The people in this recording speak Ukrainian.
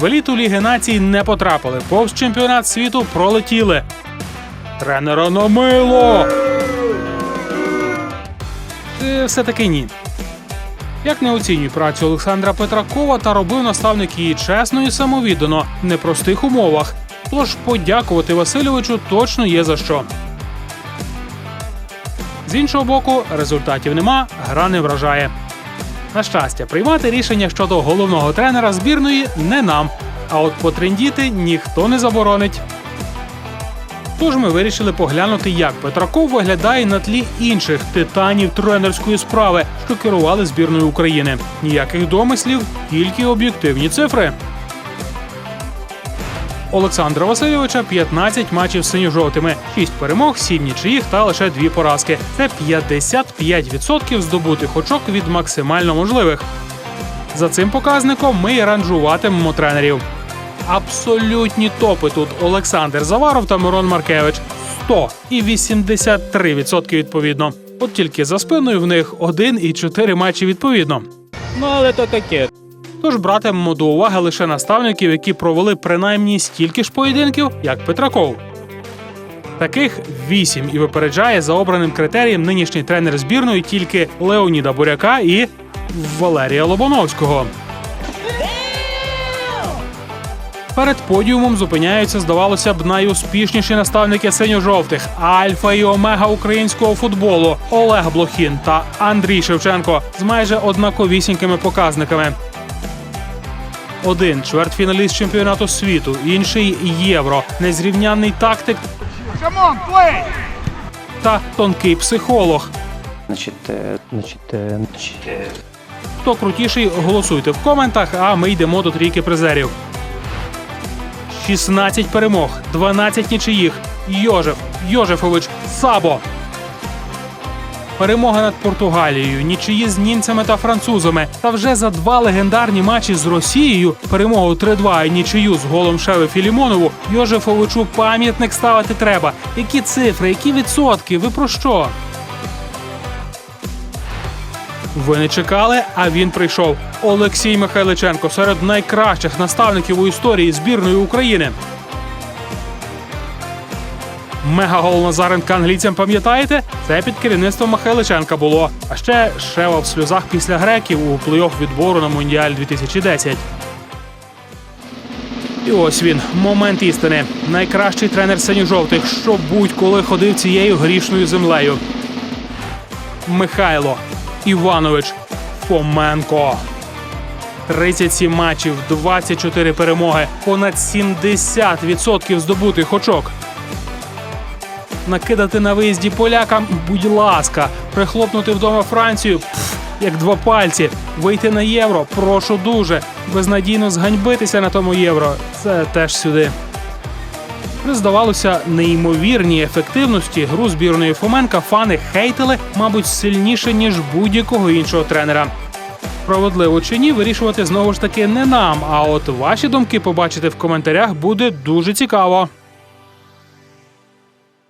В еліту Ліги націй не потрапили. Повз чемпіонат світу пролетіли. Тренера на мило. Все-таки ні. Як не оцінюй працю Олександра Петракова та робив наставник її чесно і самовіддано, в непростих умовах. Тож подякувати Васильовичу точно є за що. З іншого боку, результатів нема, гра не вражає. На щастя, приймати рішення щодо головного тренера збірної не нам. А от потрендіти ніхто не заборонить. Тож ми вирішили поглянути, як Петраков виглядає на тлі інших титанів тренерської справи, що керували збірною України. Ніяких домислів, тільки об'єктивні цифри. Олександра Васильовича 15 матчів синьо-жовтими, 6 перемог, 7 нічиїх та лише 2 поразки. Це 55% здобутих очок від максимально можливих. За цим показником ми і ранжуватимемо тренерів. Абсолютні топи тут Олександр Заваров та Мирон Маркевич 100 і 83% відповідно. От тільки за спиною в них 1 і 4 матчі відповідно. Ну, але то таке. Тож братимемо до уваги лише наставників, які провели принаймні стільки ж поєдинків, як Петраков. Таких вісім і випереджає за обраним критерієм нинішній тренер збірної тільки Леоніда Буряка і Валерія Лобановського. Перед подіумом зупиняються, здавалося б, найуспішніші наставники синьо-жовтих альфа і омега українського футболу Олег Блохін та Андрій Шевченко з майже однаковісінькими показниками. Один чвертьфіналіст чемпіонату світу, інший євро, незрівнянний тактик та тонкий психолог. Значить, е, значить, е, значить, е, Хто крутіший, голосуйте в коментах, а ми йдемо до трійки призерів. 16 перемог, 12 нічиїх. Йожев, Йожефович, Сабо. Перемога над Португалією, нічиї з німцями та французами. Та вже за два легендарні матчі з Росією, перемогу 3-2 і нічию з голом Шеви Філімонову, Йожефовичу пам'ятник ставити треба. Які цифри, які відсотки? Ви про що? Ви не чекали, а він прийшов. Олексій Михайличенко серед найкращих наставників у історії збірної України. Мегагол Назаренка англійцям пам'ятаєте? Це під керівництвом Михайличенка було. А ще Шева в сльозах після греків у плей-офф відбору на Мундіаль 2010. І ось він, момент істини. Найкращий тренер синьо-жовтих, що будь-коли ходив цією грішною землею. Михайло Іванович Фоменко. 37 матчів, 24 перемоги, понад 70% здобутих очок. Накидати на виїзді полякам, будь ласка, прихлопнути вдома Францію, пф, як два пальці, вийти на євро, прошу дуже, безнадійно зганьбитися на тому євро. Це теж сюди. При, здавалося, неймовірній ефективності гру збірної Фоменка фани хейтили, мабуть, сильніше ніж будь-якого іншого тренера. Справедливо чи ні, вирішувати знову ж таки не нам. А от ваші думки побачити в коментарях буде дуже цікаво.